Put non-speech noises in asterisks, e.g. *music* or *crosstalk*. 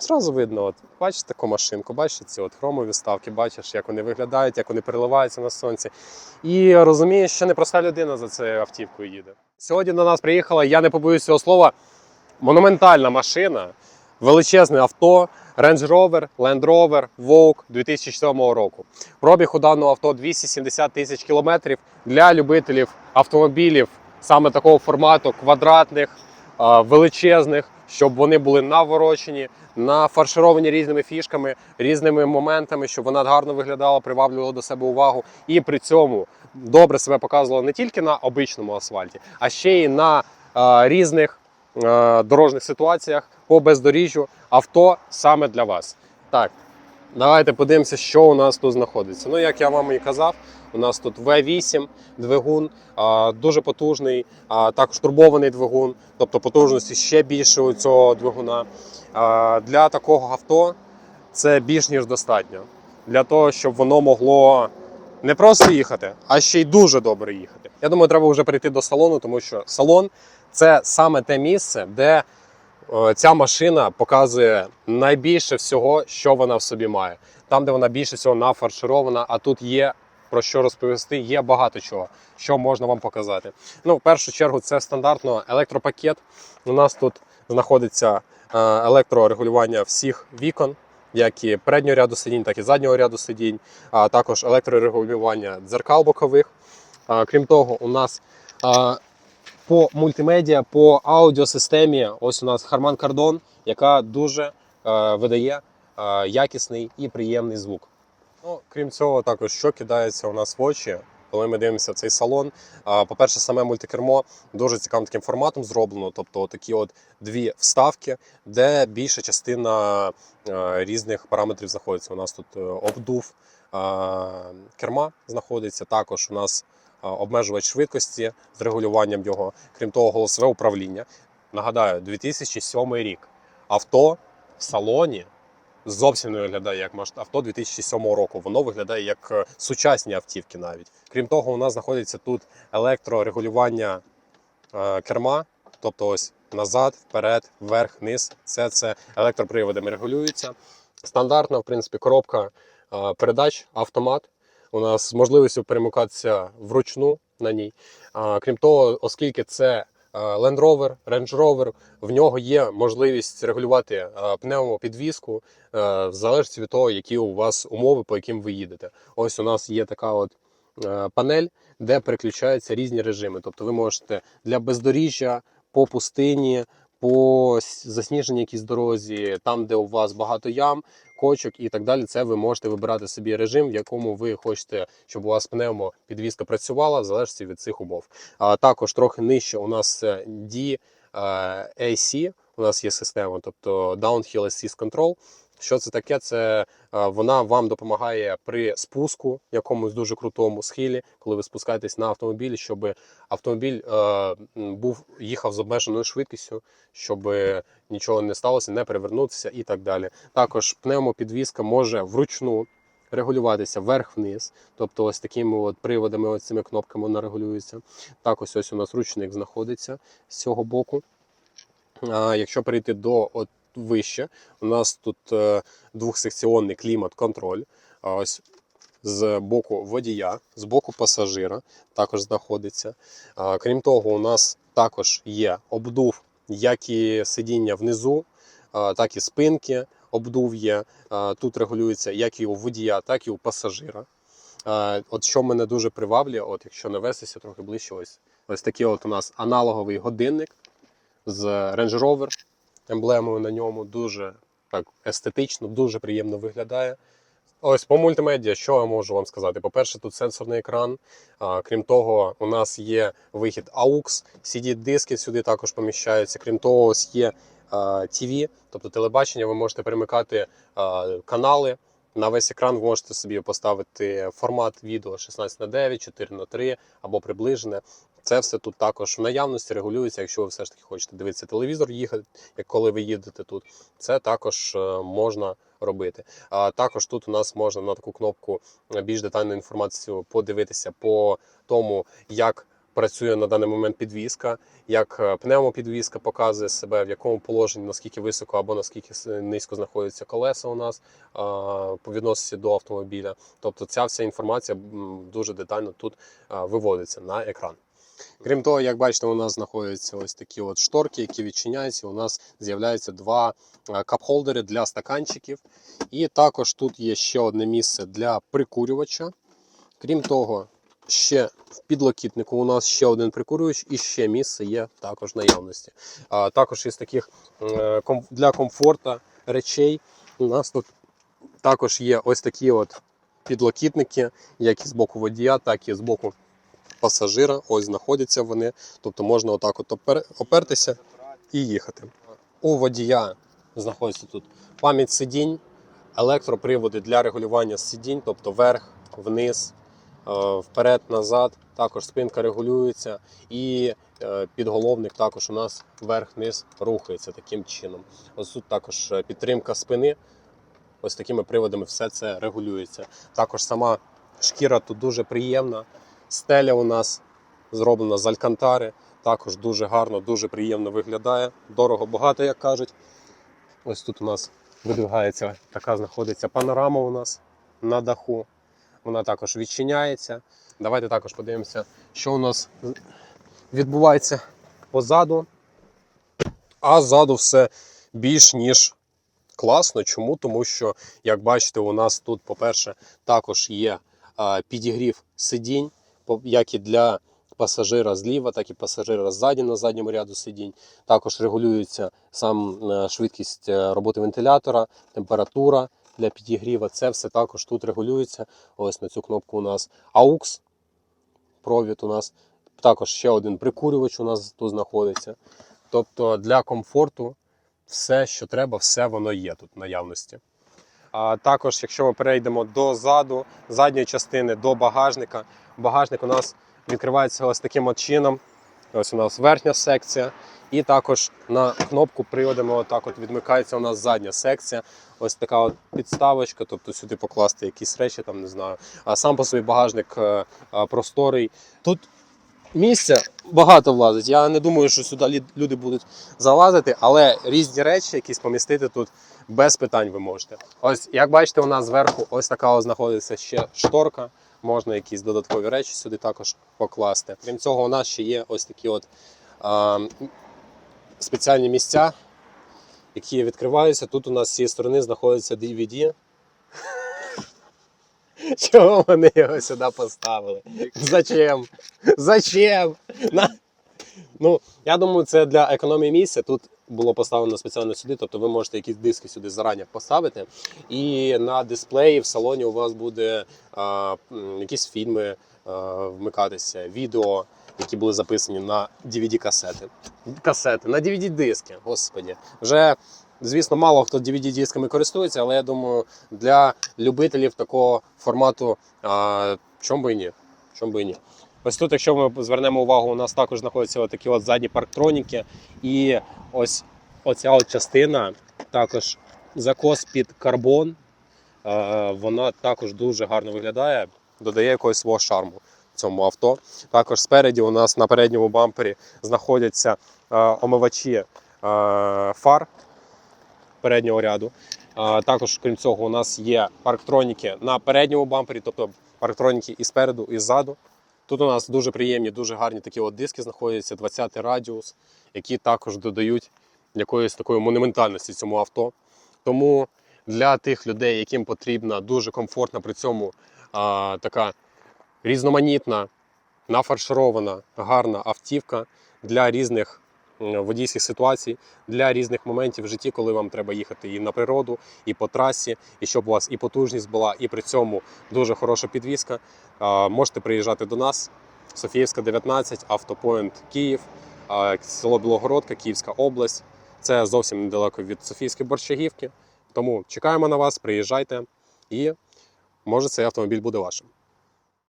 Зразу видно, от бачиш таку машинку, бачиш ці от хромові ставки, бачиш, як вони виглядають, як вони переливаються на сонці. І розумієш, що непроста людина за цією автівкою їде. Сьогодні до нас приїхала, я не побоюсь цього слова, монументальна машина, величезне авто, Range Rover, Land Rover, Vogue 2007 року. Пробіг у даного авто 270 тисяч кілометрів для любителів автомобілів саме такого формату, квадратних, величезних, щоб вони були наворочені, нафаршировані різними фішками, різними моментами, щоб вона гарно виглядала, приваблювала до себе увагу і при цьому добре себе показувала не тільки на обичному асфальті, а ще й на а, різних а, дорожніх ситуаціях по бездоріжжю. Авто саме для вас. Так, давайте подивимося, що у нас тут знаходиться. Ну, як я вам і казав, у нас тут V8 двигун, дуже потужний, також турбований двигун, тобто потужності ще більше у цього двигуна. Для такого авто це більш ніж достатньо. Для того, щоб воно могло не просто їхати, а ще й дуже добре їхати. Я думаю, треба вже перейти до салону, тому що салон це саме те місце, де е, ця машина показує найбільше всього, що вона в собі має. Там, де вона більше всього нафарширована, а тут є про що розповісти, є багато чого, що можна вам показати. Ну, в першу чергу, це стандартно електропакет. У нас тут знаходиться е, електрорегулювання всіх вікон, як і переднього ряду сидінь, так і заднього ряду сидінь, а також електрорегулювання дзеркал бокових. Крім того, у нас по мультимедіа, по аудіосистемі, ось у нас Harman Kardon, яка дуже е, видає е, якісний і приємний звук. Крім цього, також що кидається у нас в очі, коли ми дивимося цей салон. По-перше, саме мультикермо дуже цікавим таким форматом зроблено. Тобто такі от дві вставки, де більша частина різних параметрів знаходиться. У нас тут е, обдув керма знаходиться. Також у нас обмежувач швидкості з регулюванням його. Крім того, голосове управління. Нагадаю, 2007 рік. Авто в салоні зовсім не виглядає як авто 2007 року. Воно виглядає як е, сучасні автівки навіть. Крім того, у нас знаходиться тут електрорегулювання е, керма, тобто ось назад, вперед, вверх, вниз. Все це електроприводами регулюється. Стандартна, в принципі, коробка е, передач, автомат. У нас з можливістю перемикатися вручну на ній. Крім того, оскільки це Land Rover, Range Rover, в нього є можливість регулювати е, пневмопідвізку е, в залежності від того, які у вас умови, по яким ви їдете. Ось у нас є така от е, панель, де переключаються різні режими. Тобто ви можете для бездоріжжя, по пустині, по засніженій якійсь дорозі, там, де у вас багато ям, кочок і так далі. Це ви можете вибирати собі режим, в якому ви хочете, щоб у вас пневмо підвізка працювала, в залежності від цих умов. А також трохи нижче у нас е, D е, AC, у нас є система, тобто Downhill Assist Control. Що це таке? Це е, вона вам допомагає при спуску якомусь дуже крутому схилі, коли ви спускаєтесь на автомобілі, щоб автомобіль е, був їхав з обмеженою швидкістю, щоб нічого не сталося, не перевернутися і так далі. Також пневмопідвізка може вручну регулюватися вверх-вниз, тобто ось такими от приводами, ось цими кнопками вона регулюється. Так, ось ось у нас ручник знаходиться з цього боку. А якщо перейти до от вище, у нас тут е, двохсекціонний клімат-контроль. Ось з боку водія, з боку пасажира також знаходиться. Крім того, у нас також є обдув як і сидіння внизу, так і спинки. Обдув є. Тут регулюється як і у водія, так і у пасажира. От що мене дуже приваблює, от якщо навестися трохи ближче, ось ось такий от у нас аналоговий годинник з Range Rover емблемою на ньому. Дуже так естетично, дуже приємно виглядає. Ось по мультимедіа, що я можу вам сказати? По-перше, тут сенсорний екран. А, крім того, у нас є вихід AUX, CD-диски сюди також поміщаються. Крім того, ось є TV, тобто телебачення. Ви можете перемикати а, канали. На весь екран ви можете собі поставити формат відео 16 на 9, 4 на 3 або приближене. Це все тут також в наявності регулюється. Якщо ви все ж таки хочете дивитися телевізор, їхати, як коли ви їдете тут, це також е, можна робити. А також тут у нас можна на таку кнопку більш детальну інформацію подивитися по тому, як працює на даний момент підвізка, як е, пневмопідвізка показує себе, в якому положенні, наскільки високо або наскільки низько знаходяться колеса у нас по відносині до автомобіля. Тобто ця вся інформація дуже детально тут виводиться на екран. Крім того, як бачите, у нас знаходяться ось такі от шторки, які відчиняються. У нас з'являються два е, кап-холдери для стаканчиків. І також тут є ще одне місце для прикурювача. Крім того, ще в підлокітнику у нас ще один прикурювач і ще місце є також наявності. А також із таких е, для комфорту речей у нас тут також є ось такі от підлокітники, як і з боку водія, так і з боку пасажира. Ось знаходяться вони. Тобто можна отак от опер- опертися і їхати. У водія знаходиться тут пам'ять сидінь, електроприводи для регулювання сидінь, тобто вверх, вниз, е, вперед, назад. Також спинка регулюється, і е, підголовник також у нас вверх-вниз рухається таким чином. Ось тут також е, підтримка спини. Ось такими приводами все це регулюється. Також сама шкіра тут дуже приємна. Стеля у нас зроблена з алькантари. Також дуже гарно, дуже приємно виглядає. Дорого багато, як кажуть. Ось тут у нас видвигається, така знаходиться панорама у нас на даху. Вона також відчиняється. Давайте також подивимося, що у нас відбувається позаду. А ззаду все більш ніж класно. Чому? Тому що, як бачите, у нас тут, по-перше, також є підігрів сидінь, як і для пасажира зліва, так і пасажира ззаді на задньому ряду сидінь. Також регулюється сам е, швидкість е, роботи вентилятора, температура для підігріва. Це все також тут регулюється. Ось на цю кнопку у нас AUX, провід у нас. Також ще один прикурювач у нас тут знаходиться. Тобто для комфорту все, що треба, все воно є тут в наявності. А також, якщо ми перейдемо до заду, задньої частини до багажника, багажник у нас відкривається ось таким от чином. Ось у нас верхня секція. І також на кнопку приводимо, отак от відмикається у нас задня секція. Ось така от підставочка, тобто сюди покласти якісь речі, там не знаю. А сам по собі багажник е, е, просторий. Тут місця багато влазить. Я не думаю, що сюди люди будуть залазити, але різні речі, якісь помістити тут без питань ви можете. Ось, як бачите, у нас зверху ось така ось знаходиться ще шторка. Можна якісь додаткові речі сюди також покласти. Крім цього, у нас ще є ось такі от а, спеціальні місця, які відкриваються. Тут у нас з цієї сторони знаходиться DVD. *laughs* Чого вони його сюди поставили? Зачем? Зачем? На... Ну, я думаю, це для економії місця. Тут було поставлено спеціально сюди, тобто ви можете якісь диски сюди зарані поставити. І на дисплеї в салоні у вас буде а, якісь фільми а, вмикатися, відео, які були записані на DVD-касети. Касети, на DVD-диски, господі. Вже, звісно, мало хто DVD-дисками користується, але я думаю, для любителів такого формату, а, чому би і ні. Чому би і ні. Ось тут, якщо ми звернемо увагу, у нас також знаходяться такі от задні парктроніки. І ось оця от частина також закос під карбон. Е, Вона також дуже гарно виглядає, додає якогось свого шарму цьому авто. Також спереді у нас на передньому бампері знаходяться е, омивачі е, фар переднього ряду. Також, крім цього, у нас є парктроніки на передньому бампері, тобто парктроніки і спереду, і ззаду. Тут у нас дуже приємні, дуже гарні такі от диски знаходяться, 20 радіус, які також додають якоїсь такої монументальності цьому авто. Тому для тих людей, яким потрібна дуже комфортна при цьому а, така різноманітна, нафарширована, гарна автівка для різних водійських ситуацій, для різних моментів в житті, коли вам треба їхати і на природу, і по трасі, і щоб у вас і потужність була, і при цьому дуже хороша підвізка. Можете приїжджати до нас. Софіївська, 19, автопоінт Київ, село Білогородка, Київська область. Це зовсім недалеко від Софійської Борщагівки. Тому чекаємо на вас, приїжджайте і може цей автомобіль буде вашим.